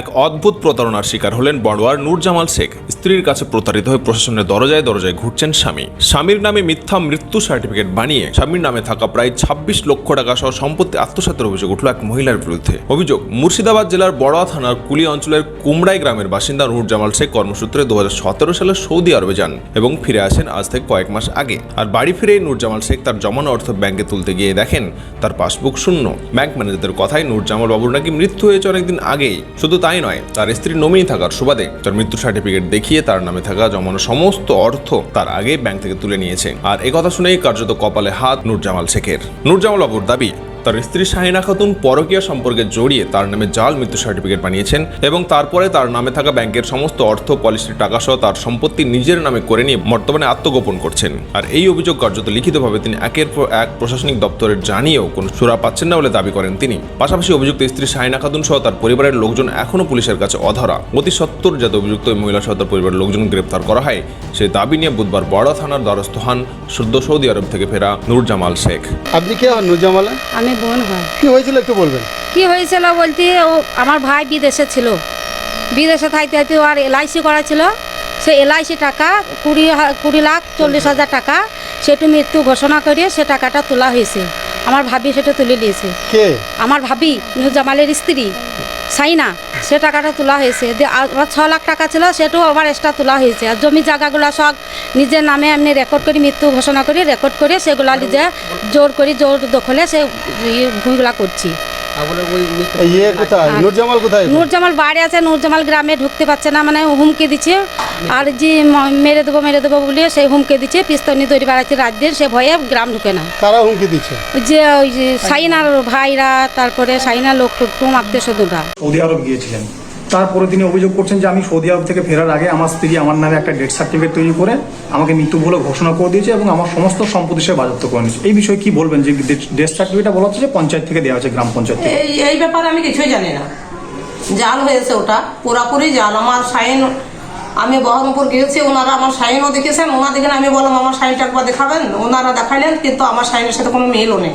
এক অদ্ভুত প্রতারণার শিকার হলেন বড়োয়ার নূরজামাল শেখ। স্ত্রীর কাছে প্রতারিত হয়ে প্রশাসনের দরজায় দরজায় ঘুরছেন স্বামী। স্বামীর নামে মিথ্যা মৃত্যু সার্টিফিকেট বানিয়ে স্বামীর নামে থাকা প্রায় ছাব্বিশ লক্ষ টাকা সহ সম্পত্তি আত্মসাতের অভিযোগ উঠল এক মহিলার বিরুদ্ধে। অভিযোগ, মুর্শিদাবাদ জেলার বড়োয়া থানার কুলি অঞ্চলের কুমড়াই গ্রামের বাসিন্দা নূরজামাল শেখ কর্মসূত্রে দু হাজার সতেরো সালে সৌদি আরবে যান এবং ফিরে আসেন আজ থেকে কয়েক মাস আগে। আর বাড়ি ফিরেই নূরজামাল শেখ তার জমানো অর্থ ব্যাংকে তুলতে গিয়ে দেখেন তার পাসবুক শূন্য। ব্যাংক ম্যানেজারদের কথায় নূরজামাল বাবুর নাকি মৃত্যু হয়েছে অনেকদিন আগেই। শুধু তাই নয়। তার স্ত্রী নমিনি থাকার সুবাদে তার মৃত্যু সার্টিফিকেট দেখিয়ে তার নামে থাকা জমানো সমস্ত অর্থ তার আগেই ব্যাংক থেকে তুলে নিয়েছে। আর একথা শুনেই কার্যত কপালে হাত নুরজামাল শেখের। নুরজামাল বাবুর দাবি তার স্ত্রী শাহিনা খাতুন পরকীয়া সম্পর্কে জড়িয়ে তার নামে জাল মৃত্যু সার্টিফিকেট বানিয়েছেন এবং তারপরে তার নামে থাকা ব্যাংকের সমস্ত অর্থ পলিসির টাকা সহ তার সম্পত্তি নিজের নামে করে নিয়ে বর্তমানে আত্মগোপন করছেন। আর এই অভিযোগ কার্যত লিখিতভাবে তিনি একের পর এক প্রশাসনিক দপ্তরের জানিয়েও কোনো সুরা পাচ্ছেন না বলে দাবি করেন তিনি। পাশাপাশি অভিযুক্ত স্ত্রী শাহিনা খাতুন সহ তার পরিবারের লোকজন এখনও পুলিশের কাছে অধরা। অতি সত্তর যাতে অভিযুক্ত ওই মহিলা সহ তার পরিবারের লোকজন গ্রেপ্তার করা হয়। সেই দাবি নিয়ে বুধবার বড় থানার দ্বারস্থ হন সদ্য সৌদি আরব থেকে ফেরা নূরজামাল শেখ। আপনি কে হন নুজামালা আমি বোন হয়। কি হয়েছিল একটু বলবেন? কি হয়েছিল বলতে ও আমার ভাই বিদেশে ছিল। বিদেশে থাকতে থাকতে আর এলআইসি করা ছিল সে এলআইসি টাকা কুড়ি কুড়ি লাখ চল্লিশ হাজার টাকা সেটু মৃত্যু ঘোষণা করে সে টাকাটা তোলা হয়েছে। আমার ভাবি সেটা তুলে নিয়েছে আমার ভাবি নুজামালের স্ত্রী সাইনা। সে টাকাটা তোলা হয়েছে। আমার ছ লাখ টাকা ছিল, সেটাও আমার এক্সট্রা তোলা হয়েছে। আর জমি জায়গাগুলো সব নিজের নামে এমনি রেকর্ড করে, মৃত্যু ঘোষণা করে রেকর্ড করে, সেগুলো নিজে জোর করে জোর দখলে সে ভূমিগুলা করছি। ইয়ে কোথায়? নুরজামাল কোথায় নূরজামাল বাইরে আছে নূরজামাল গ্রামে ঢুকতে পারছে না মানে হুমকে দিচ্ছে। আর যে ম- মেরে দেবো মেরে দেবো বলে সে হুমকে দিচ্ছে পিস্তনি তৈরি বাড়াচ্ছে রাত দিন সে ভয়ে গ্রাম ঢুকে না। হুমকি দিচ্ছে? যে ওই যে সাইনার ভাইরা তারপরে সাইনার লোক আত্মীয় স্বজনরা সৌদি আরব গিয়েছিলেন। তারপরে তিনি অভিযোগ করছেন যে আমি সৌদি আরব থেকে ফেরার আগে আমার স্ত্রী আমার নামে একটা ডেথ সার্টিফিকেট তৈরি করে আমাকে মৃত্যু বলে ঘোষণা করে দিয়েছে এবং আমার সমস্ত সম্পত্তি সে বাজেয়াপ্ত করে নিয়েছে। এই বিষয়ে কি বলবেন? যে ডেথ সার্টিফিকেটটা বলা হচ্ছে যে পঞ্চায়েত থেকে দেওয়া হচ্ছে গ্রাম পঞ্চায়েত এই এই ব্যাপারে আমি কিছুই জানি না। জাল হয়েছে ওটা। পুরাপুরি জাল। আমার সাইন, আমি বহরমপুর গিয়েছি, ওনারা আমার সাইনও দেখেছেন। ওনা দেখেন আমি বললাম, আমার সাইনটা একবার দেখাবেন। ওনারা দেখাইলেন, কিন্তু আমার সাইনের সাথে কোনো মিলও নেই।